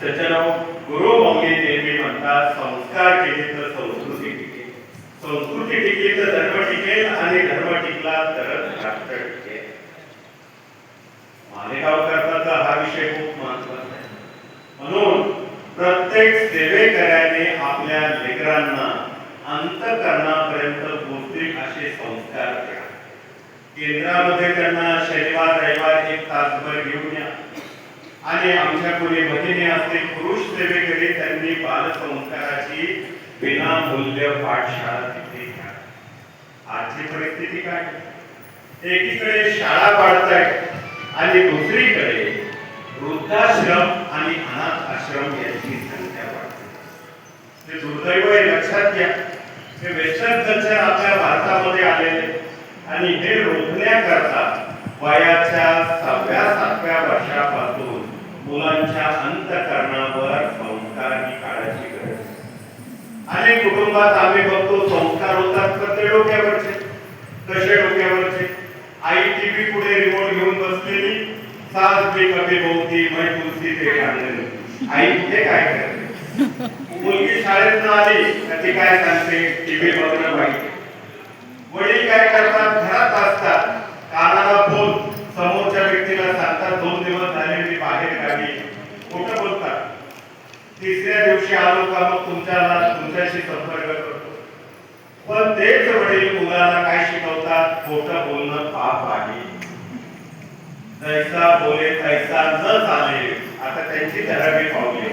सज्जनो गुरु मौली नेहमी म्हणतात संस्कार केले तर संस्कृती टिकेल. संस्कृती टिकली तर धर्म टिकेल आणि धर्म टिकला तर राष्ट्र टिकेल. मालेगाव करताचा हा विषय खूप महत्त्वाचा आहे. म्हणून प्रत्येक सेवेकऱ्याने आपल्या लेकरांना अंतकरणापर्यंत पोहोचतील असे संस्कार द्या केंद्रामध्ये त्यांना शनिवार रविवार एक तासभर घेऊन आणि आमच्या कोणी बहिणी असते पुरुष सेवेकडे त्यांनी बालसंस्काराची विनामूल्य पाठशाळा तिथे घ्या. आजची परिस्थिती काय? एकीकडे शाळा पाडतायत आणि दुसरीकडे वृद्धाश्रम आणि अनाथ आश्रम यांची संख्या वाढते. ते दुर्दैव हे लक्षात घ्या. हे वेस्टर्न कल्चर आपल्या भारतामध्ये आलेले आणि हे रोखण्याकरता वयाच्या सहाव्या सातव्या वर्षापासून मुलांच्या अंतकरणावर संस्कार ही काळाची गरज अनेक कुटुंबात आम्ही बघतो संस्कार होतात तर ते डोक्यावरचे. कसे डोक्यावरचे? आई टीव्ही पुढे रिमोट घेऊन बसलेली सास मी कमी बोलती मै तुलसी ते काढलेलं आई ते काय करते? मुलगी शाळेत आली तर ती काय सांगते? टीव्ही बघणं पाहिजे. वडील काय करतात? पण तेच वडील मुलाला काय शिकवतात? खोटं बोलणं पाप आहे जैसा बोले तैसा न चाले. आता त्यांची धरावी पावले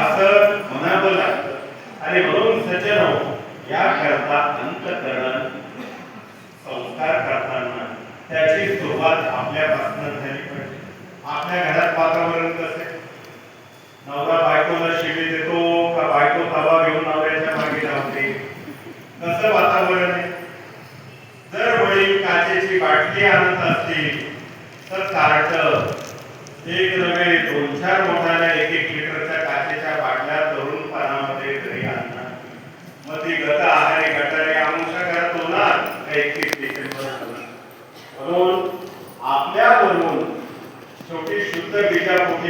असं म्हणावं लागतं. आणि म्हणून सज्जन हो, या करता अंतकरण संस्कार करताना त्याची सुरुवात आपल्यापासून झाली पाहिजे. आपल्या घरात वातावरण कसे नवरा बायकोला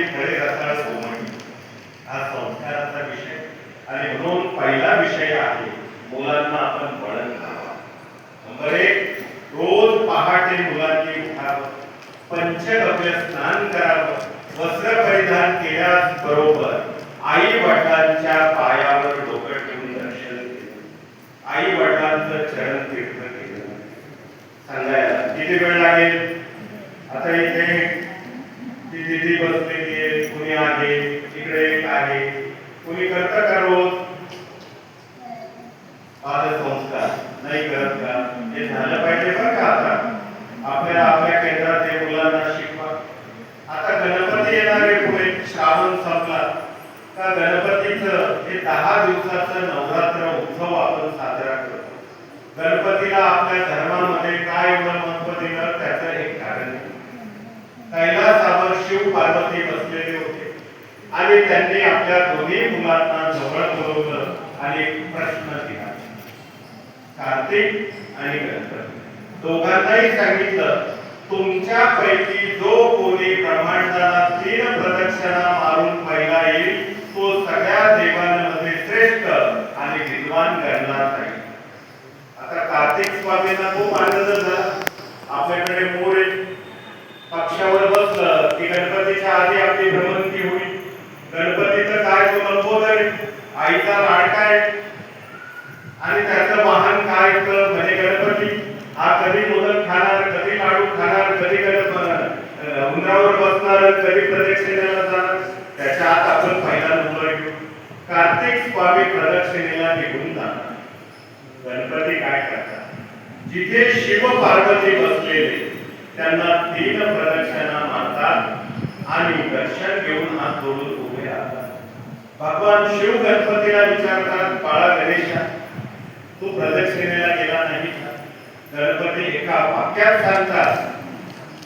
म्हणजे खरे रसाळ सोमणी. हा संस्काराचा विषय. आणि म्हणून पहिला विषय आहे मुलांना आपण वळण नंबर एक रोज पहाटे मुलांनी उठावं. पंचगव्य स्नान करावं. वस्त्र परिधान केल्यास बरोबर आई वडिलांच्या पायावर डोकं ठेवून दर्शन केलं आई वडिलांचं चरण तीर्थ केलं. सांगायला किती वेळ लागेल? आता इथे ती दिदी बसते आहे कुणी आहे इकडे एक आहे कुणी करतं का रोज पादसंस्कार नाही करत का हे झालं पाहिजे बरं का आता आपल्याला आपल्या केंद्रात हे मुलांना शिकवा. आता गणपती येणारे पुढे श्रावण संपला. का गणपतीचं हे दहा दिवसाचं नवरात्र उत्सव आपण साजरा करतो. गणपतीला आपल्या धर्मामध्ये काय एवढं महत्त्व दिलं त्याचं एक कारण कैलासावर शिव पार्वती बसलेले होते. आणि त्यांनी आपल्या दोन्ही मुलांना जवळ बोलवलं आणि प्रश्न दिला. कार्तिक आणि गणपती. दोघांनाही सांगितलं तुमच्यापैकी जो कोणी ब्रह्मांडाला तीन प्रदक्षिणा मारून पहिला येईल तो सगळ्या देवांमध्ये श्रेष्ठ आणि विद्वान गणला नाही. आता कार्तिक स्वामींना खूप आनंद झाला. आपल्याकडे मोर पक्षावर बसलं की गणपतीच्या आधी आपली भ्रमंती होईल. गणपतीचं काय तो लंबोदर आहे? आईचा लाडका आहे. आणि त्याचं वाहन काय तर बसणार प्रदक्षिणेला जाणार त्याच्या आत आपण पहिला नंबर घेऊ कार्तिक स्वामी प्रदक्षिणेला निघून जाणार. गणपती काय करतात? जिथे शिव पार्वती बसलेले त्यांना तीन प्रदक्षिणा मारतात आणि दर्शन घेऊन हात जोडून उभे राहतात. भगवान शिव गणपतीला विचारतात बाळा गणेशा तू प्रदक्षिणेला गेला नाही गणपती एका वाक्यात सांगतात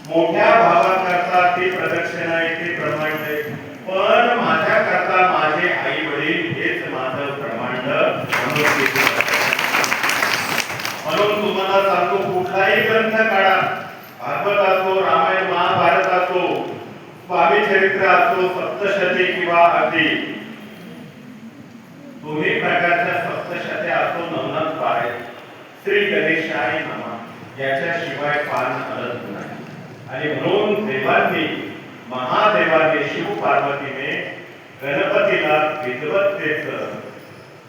मोठ्या भावाकरता ती प्रदक्षिणा येते ब्रह्मांड आहे. पण माझ्या करता माझे आई वडील हेच माझं ब्रह्मांड म्हणून तुम्हाला सांगतो कुठलाही ग्रंथ काढा. भागवत असो रामायण महाभारत असो स्वामी चरित्र असो सप्तशती किंवा अगदी. दोन्ही प्रकारच्या सप्तशत्या असो नवनाथ पाराय श्री गणेशाय नमा. याच्याशिवाय पान हलत नाही. आणि म्हणून देवांनी महादेवाने शिव पार्वतीने गणपतीला विद्वत्तेचं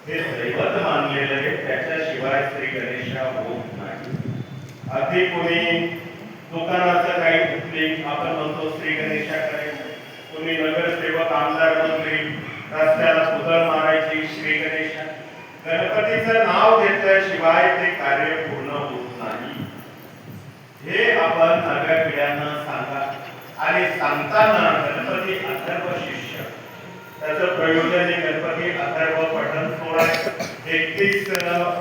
हे दैवत मानलेलं आहे. त्याच्याशिवाय श्री गणेशा होत नाही. अगदी कोणी दुकानाचं काही उठली आपण म्हणतो श्री गणेशाकडे. कोणी नगरसेवक आमदार मंत्री रस्त्याला पुतळ मारायची श्री गणेशा. गणपतीचं नाव घेतल्याशिवाय ते कार्य होत आपण नव्या पिढ्यांना सांगा. आणि सांगताना गणपती अथर्व शिष्य. त्याचं प्रयोजन आहे गणपती अथर्व पठण सोहळा एकतीस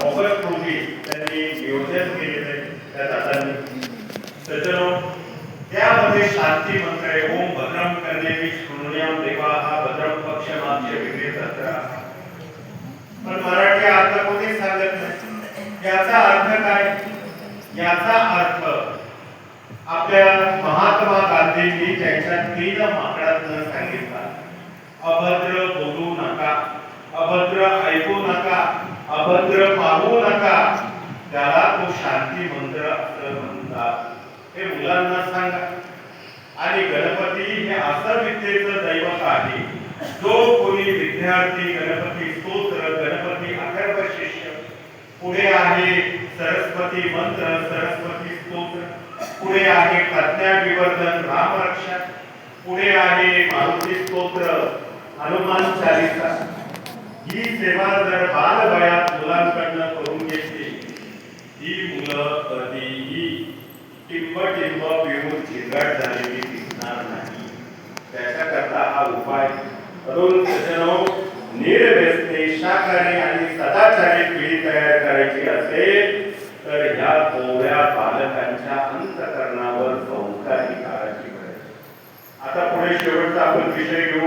ऑगस्ट रोजी त्यांनी नियोजन केलेलं आहे. त्या दादांनी त्यामध्ये शांती मंत्र आहे. ओम भद्रम करणे शृणुयाम देवा हा भद्रम पक्ष मागचे वेगळे तंत्र. पण मराठी अर्थ कोणी सांगत नाही. याचा अर्थ काय? याचा अर्थ आपल्या महात्मा गांधींनी त्यांच्या तीन माकडांना सांगितलं अभद्र बोलू नका अभद्र ऐकू नका अभद्र पाहू नका त्याला तो शांती मंत्र असं म्हणतात. हे मुलांना सांगा. आणि गणपती हे असं विद्येचं दैवत आहे जो कोणी विद्यार्थी गणपती स्तोत्र गणपती अथर्व शिष्य पुढे आहे सरस्वती मंत्र सरस्वती स्तोत्र. पुढे आहे प्रज्ञा विवर्धन रामरक्षा पुढे आहे मारुती स्तोत्र हनुमान चालिसा. ही सेवा जर बालवयात मुलांकडनं करून घेतली ही मुलं कधीही टिंब टिंब पिऊन चिंगाट झालेली दिसणार नाही. त्याच्याकरता हा उपाय करून सज्जनो निर्व्यस्ते शाकाहारी आणि सदाचारी पिढी तयार करायची असेल अंतकरणावर संस्कारी